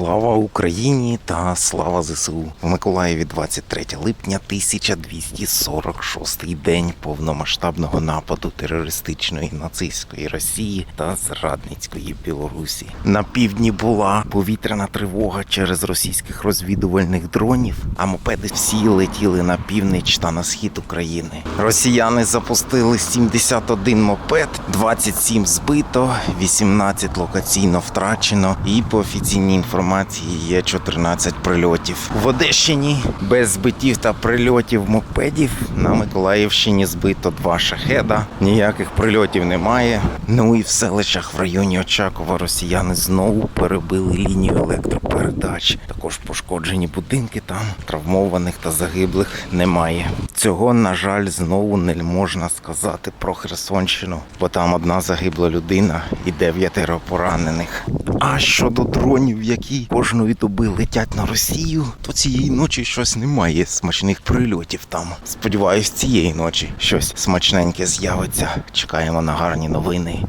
Слава Україні та слава ЗСУ в Миколаєві 23 липня 1246 день повномасштабного нападу терористичної нацистської Росії та зрадницької Білорусі. На півдні була повітряна тривога через російських розвідувальних дронів, а мопеди всі летіли на північ та на схід України. Росіяни запустили 71 мопед, 27 збито, 18 локаційно втрачено, і по офіційній інформації є 14 прильотів. В Одещині без збиттів та прильотів мопедів на Миколаївщині збито два шахеда. Ніяких прильотів немає. Ну і в селищах в районі Очакова росіяни знову перебили лінію електропередач. Також пошкоджені будинки там, травмованих та загиблих немає. Цього, на жаль, знову не можна сказати про Херсонщину, бо там одна загибла людина і дев'ятеро поранених. А щодо дронів, які кожної доби летять на Росію, то цієї ночі щось немає смачних прильотів там. Сподіваюсь, цієї ночі щось смачненьке з'явиться. Чекаємо на гарні новини.